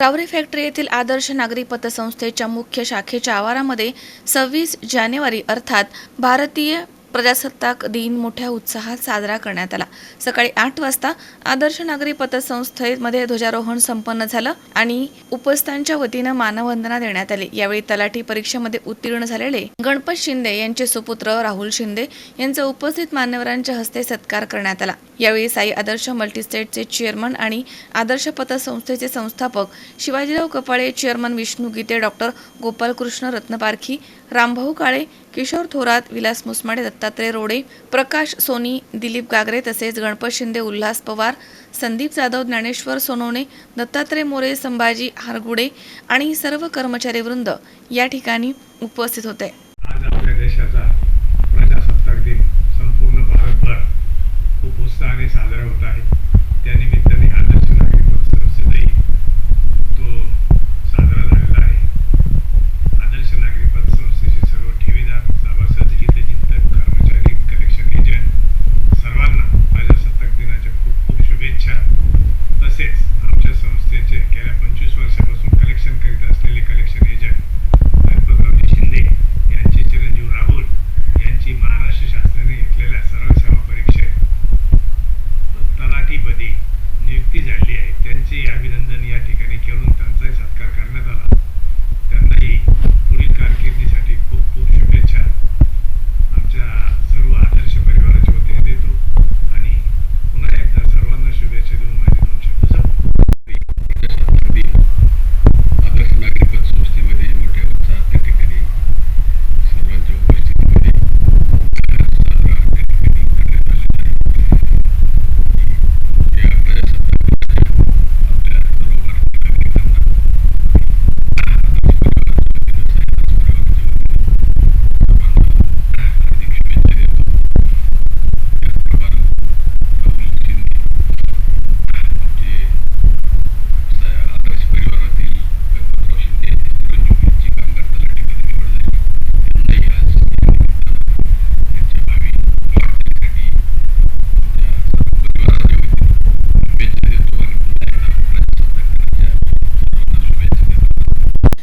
रावरे factory येथील आदर्श नागरी पतसंस्थेच्या मुख्य शाखेच्या आवारामध्ये सव्वीस जानेवारी अर्थात भारतीय प्रजासत्ताक दिन मोठ्या उत्साहात साजरा करण्यात आला. सकाळी आठ वाजता आदर्श नागरी पतसंस्थेमध्ये ध्वजारोहण संपन्न झालं आणि उपस्थांच्या वतीनं मानवंदना देण्यात आली. यावेळी तलाठी परीक्षेमध्ये उत्तीर्ण झालेले गणपत शिंदे यांचे सुपुत्र राहुल शिंदे यांचा उपस्थित मान्यवरांच्या हस्ते सत्कार करण्यात आला. यावेळी साई आदर्श मल्टीस्टेटचे चेअरमन आणि आदर्श पतसंस्थेचे संस्थापक शिवाजीराव कपाळे चेअरमन विष्णू गीते डॉक्टर गोपालकृष्ण रत्नपारखी रामभाऊ काळे किशोर थोरात विलास मुसमाडे दत्तात्रय रोडे प्रकाश सोनी दिलीप गागरे तसेच गणपत शिंदे उल्हास पवार संदीप जाधव ज्ञानेश्वर सोनवणे दत्तात्रय मोरे संभाजी हारगुडे आणि सर्व कर्मचारी वृंद या ठिकाणी उपस्थित होते. आज आपल्या देशाचा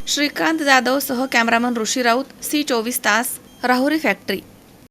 श्रीकांत जाधव सह कॅमेरामन ऋषी राऊत सी चोवीस तास राहुरी फॅक्टरी.